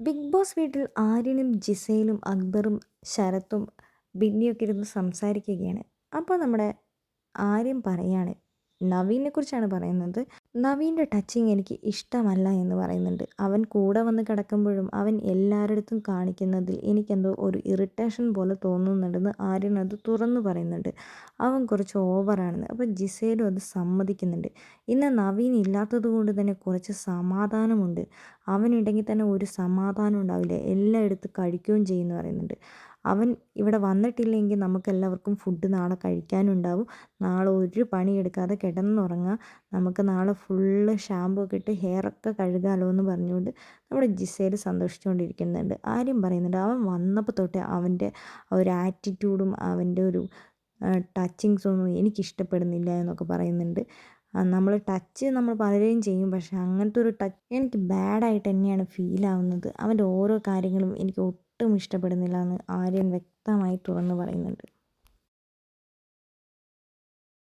Big boss വീട്ടിൽ ആര്യനും ജിസയിലും അക്ബറും ശരത്തും ബിന്നിയൊക്കെ ഇരുന്ന് സംസാരിക്കുകയാണ്. അപ്പോൾ നമ്മുടെ ആര്യൻ പറയാണ്. നവീനെ കുറിച്ചാണ് പറയുന്നത്. നവീന്റെ ടച്ചിങ് എനിക്ക് ഇഷ്ടമല്ല എന്ന് പറയുന്നുണ്ട്. അവൻ കൂടെ വന്ന് കിടക്കുമ്പോഴും അവൻ എല്ലായിടത്തും കാണിക്കുന്നതിൽ എനിക്കെന്തോ ഒരു ഇറിറ്റേഷൻ പോലെ തോന്നുന്നുണ്ടെന്ന് ആര്യൻ അത് തുറന്നു പറയുന്നുണ്ട്. അവൻ കുറച്ച് ഓവറാണെന്ന്. അപ്പോൾ ജിസേലും അത് സമ്മതിക്കുന്നുണ്ട്. ഇന്ന് നവീൻ ഇല്ലാത്തത് കൊണ്ട് തന്നെ കുറച്ച് സമാധാനമുണ്ട്. അവനുണ്ടെങ്കിൽ തന്നെ ഒരു സമാധാനം ഉണ്ടാവില്ല. എല്ലാം എടുത്ത് കഴിക്കുകയും ചെയ്യുമെന്ന് പറയുന്നുണ്ട്. അവൻ ഇവിടെ വന്നിട്ടില്ലെങ്കിൽ നമുക്കെല്ലാവർക്കും ഫുഡ് നാളെ കഴിക്കാനുണ്ടാവും. നാളെ ഒരു പണിയെടുക്കാതെ കിടന്നുറങ്ങാം. നമുക്ക് നാളെ ഫുള്ള് ഷാമ്പു ഒക്കെ ഇട്ട് ഹെയറൊക്കെ കഴുകാമല്ലോ എന്ന് പറഞ്ഞുകൊണ്ട് നമ്മുടെ ജിസയിൽ സന്തോഷിച്ചുകൊണ്ടിരിക്കുന്നുണ്ട്. ആരും പറയുന്നുണ്ട് അവൻ വന്നപ്പോൾ തൊട്ടേ അവന്റെ ഒരു ആറ്റിറ്റ്യൂഡും അവന്റെ ഒരു ടച്ചിങ്സൊന്നും എനിക്കിഷ്ടപ്പെടുന്നില്ല എന്നൊക്കെ പറയുന്നുണ്ട്. നമ്മൾ ടച്ച് നമ്മൾ പലരെയും ചെയ്യും പക്ഷേ അങ്ങനത്തെ ഒരു ടച്ച് എനിക്ക് ബാഡായിട്ട് തന്നെയാണ് ഫീൽ ആവുന്നത്. അവന്റെ ഓരോ കാര്യങ്ങളും എനിക്ക് ഒട്ടും ഇഷ്ടപ്പെടുന്നില്ല എന്ന് ആര്യൻ വ്യക്തമായി തുറന്നു പറയുന്നുണ്ട്.